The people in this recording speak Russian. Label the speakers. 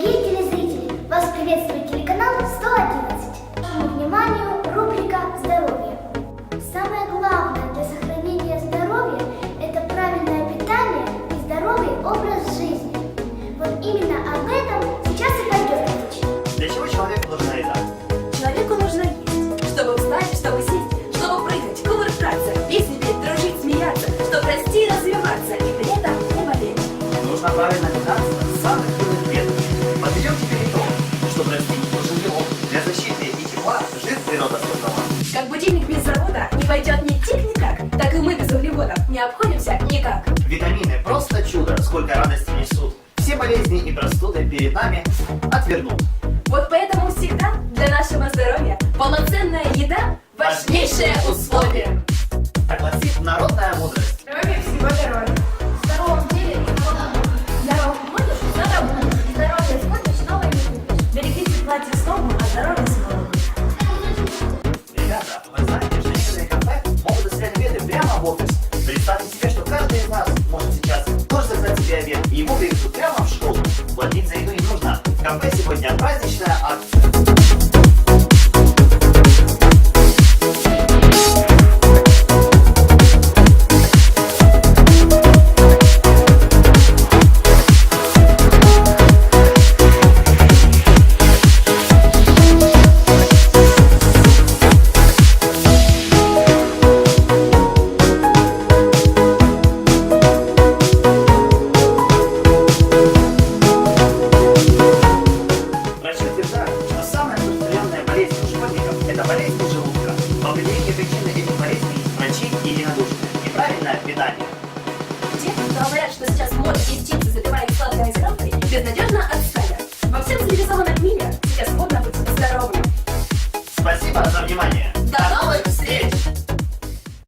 Speaker 1: Дорогие телезрители, вас приветствует телеканал
Speaker 2: природа создала.
Speaker 3: Как будильник без завода не пойдет ни тик, ни так, так и мы без углеводов не обходимся никак.
Speaker 2: Витамины просто чудо, сколько радости несут. Все болезни и простуды перед нами отвернут.
Speaker 3: Вот поэтому всегда для нашего здоровья полноценная еда – важнейшее условие.
Speaker 2: Кафе сегодня праздничная акция. Определение причины этих болезней врачи не единодушны. Неправильное питание.
Speaker 3: Те, кто говорят, что сейчас мод и птицы запиваем сладкой сиропой, безнадежно отстали. Во всем цивилизованном мире сейчас модно быть здоровым. Спасибо за внимание.